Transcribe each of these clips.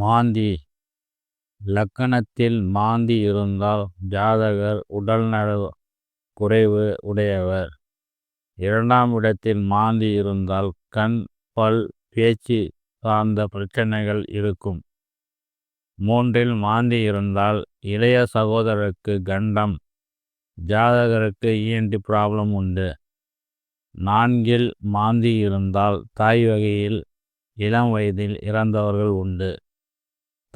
மாந்தி. லக்கணத்தில் மாந்தி இருந்தால் ஜாதகர் உடல்நல குறைவு உடையவர். இரண்டாம் இடத்தில் மாந்தி இருந்தால் கண் பல் பேச்சு சார்ந்த பிரச்சனைகள் இருக்கும். மூன்றில் மாந்தி இருந்தால் இளைய சகோதரருக்கு கண்டம் ஜாதகருக்கு இஎன்டி ப்ராப்ளம் உண்டு. நான்கில் மாந்தி இருந்தால் தாய் வகையில் இளம் வயதில் இறந்தவர்கள் உண்டு.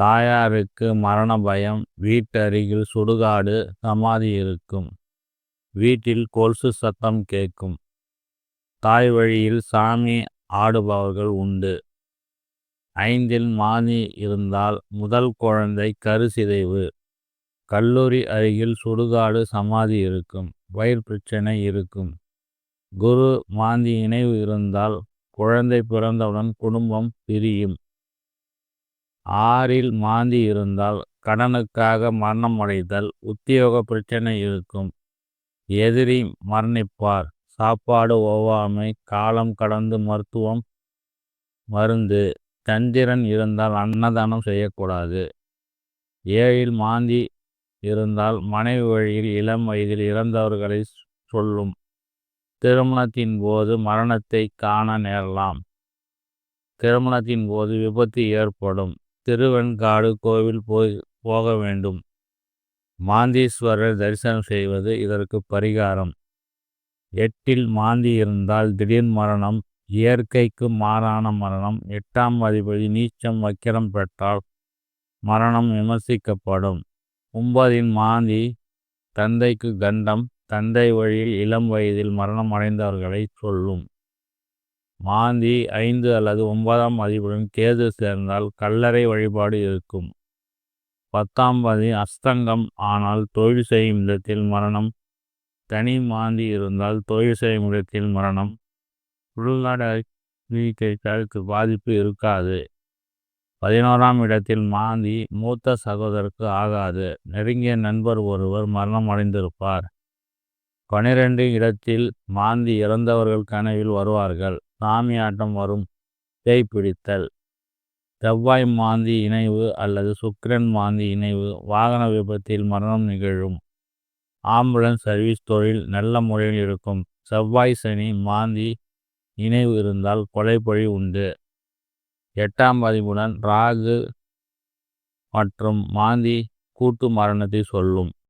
தாயாருக்கு மரண பயம் வீட்டு அருகில் சுடுகாடு சமாதி இருக்கும். வீட்டில் கொலுசு சத்தம் கேட்கும். தாய் வழியில் சாமி ஆடுபவர்கள் உண்டு. ஐந்தில் மாந்தி இருந்தால் முதல் குழந்தை கருசிதைவு கல்லூரி அருகில் சுடுகாடு சமாதி இருக்கும். வயிறு பிரச்சனை இருக்கும். குரு மாந்தி இணைவு இருந்தால் குழந்தை பிறந்தவுடன் குடும்பம் பிரியும். ஆறில் மாந்தி இருந்தால் கடனுக்காக மரணம் அடைதல் உத்தியோக பிரச்சனை இருக்கும். எதிரி மரணிப்பார். சாப்பாடு ஒவ்வாமை காலம் கடந்து மருத்துவம் மருந்து சந்திரன் இருந்தால் அன்னதானம் செய்யக்கூடாது. ஏழில் மாந்தி இருந்தால் மனைவி வழியில் இளம் வயதில் இறந்தவர்களை சொல்லும். திருமணத்தின் போது மரணத்தை காண நேரலாம். திருமணத்தின் போது விபத்து ஏற்படும். திருவெண்காடு கோவில் போய் போக வேண்டும். மாந்தீஸ்வரர் தரிசனம் செய்வது இதற்கு பரிகாரம். எட்டில் மாந்தி இருந்தால் திடீர் மரணம் இயற்கைக்கு மாறான மரணம் எட்டாம் அதிபதி நீச்சம் வக்கிரம் பெற்றால் மரணம் விமர்சிக்கப்படும். ஒன்பதின் மாந்தி தந்தைக்கு கண்டம் தந்தை வழியில் இளம் வயதில் மரணம் அடைந்தவர்களை சொல்லும். மாந்தி ஐந்து அல்லது ஒன்பதாம் மதிப்புடன் கேது சேர்ந்தால் கல்லறை வழிபாடு இருக்கும். பத்தாம் பதி அஸ்தங்கம். ஆனால் தொழில் செய்யும் இடத்தில் மரணம். தனி மாந்தி இருந்தால் தொழில் செய்யும் இடத்தில் மரணம். உள்நாடு பாதிப்பு இருக்காது. பதினோராம் இடத்தில் மாந்தி மூத்த சகோதரருக்கு ஆகாது. நெருங்கிய நண்பர் ஒருவர் மரணம் அடைந்திருப்பார். பனிரெண்டு இடத்தில் மாந்தி இறந்தவர்கள் கனவில் வருவார்கள். சாமி ஆட்டம் வரும். பேய் பிடித்தல். செவ்வாய் மாந்தி இணைவு அல்லது சுக்கிரன் மாந்தி இணைவு. வாகன விபத்தில் மரணம் நிகழும். ஆம்புலன்ஸ் சர்வீஸ் தொழில் நல்ல முறையில் இருக்கும். செவ்வாய் சனி மாந்தி இணைவு இருந்தால் கொலைப்பழி உண்டு. எட்டாம் பதிவுடன் ராகு மற்றும் மாந்தி கூட்டு மரணத்தை சொல்லும்.